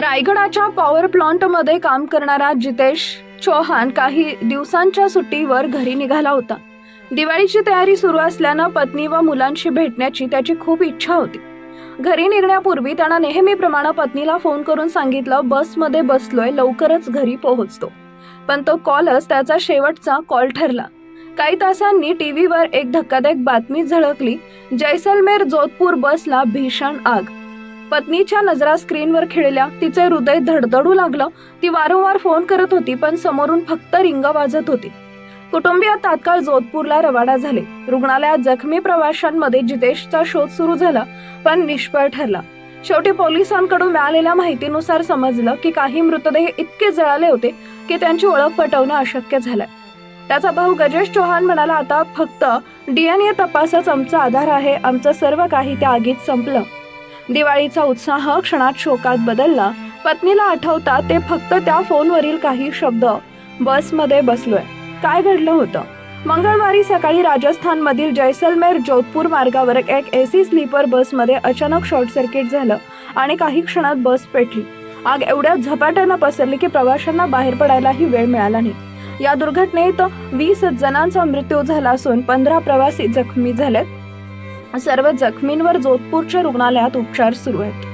रायगडाच्या पॉवर प्लांटमध्ये काम करणारा जितेश चौहान काही दिवसांच्या सुट्टीवर घरी निघाला होता. दिवाळीची तयारी सुरू असल्यानं पत्नी व मुलांशी भेटण्याची त्याची खूप इच्छा होती. घरी निघण्यापूर्वी त्यानं नेहमीप्रमाणे पत्नीला फोन करून सांगितलं बसमध्ये बसलोय लवकरच घरी पोहोचतो. पण तो कॉलच त्याचा शेवटचा कॉल ठरला. काही तासांनी टी व्हीवर एक धक्कादायक बातमी झळकली जैसलमेर जोधपूर बसला भीषण आग. पत्नीच्या नजरा स्क्रीनवर खिळल्या. तिचे हृदय धडधडू लागलं. ती वारंवार फोन करत होती पण समोरून फक्त रिंग वाजत होती. कुटुंबीय तात्काळ जोधपूरला रवाना झाले. रुग्णालयात जखमी प्रवाशांमध्ये जितेशचा शोध सुरू झाला पण निष्फळ ठरला. शेवटी पोलिसांकडून मिळालेल्या माहितीनुसार समजलं की काही मृतदेह इतके जळाले होते की त्यांची ओळख पटवणं अशक्य झालंय. त्याचा भाऊ गजेश चौहान म्हणाला आता फक्त डीएनए तपासच आमचा आधार आहे. आमचं सर्व काही त्या आगीत संपलं. दिवाळीचा उत्साह क्षणात शोकात बदलला. पत्नीला आठवता ते फक्त त्या फोनवरील काही शब्द. बसमध्ये बसलोय. काय घडलं होतं? मंगळवारी सकाळी राजस्थानमधील जैसलमेर जोधपूर मार्गावर एक एसी स्लीपर बसमध्ये अचानक शॉर्ट सर्किट झालं आणि काही क्षणात बस पेटली. आग एवढ्या झपाट्यानं पसरली की प्रवाशांना बाहेर पडायलाही वेळ मिळाला नाही. या दुर्घटनेत वीस जणांचा मृत्यू झाला असून पंधरा प्रवासी जखमी झालेत. सर्व जखमींवर जोधपूरच्या रुग्णालयात उपचार सुरू आहेत.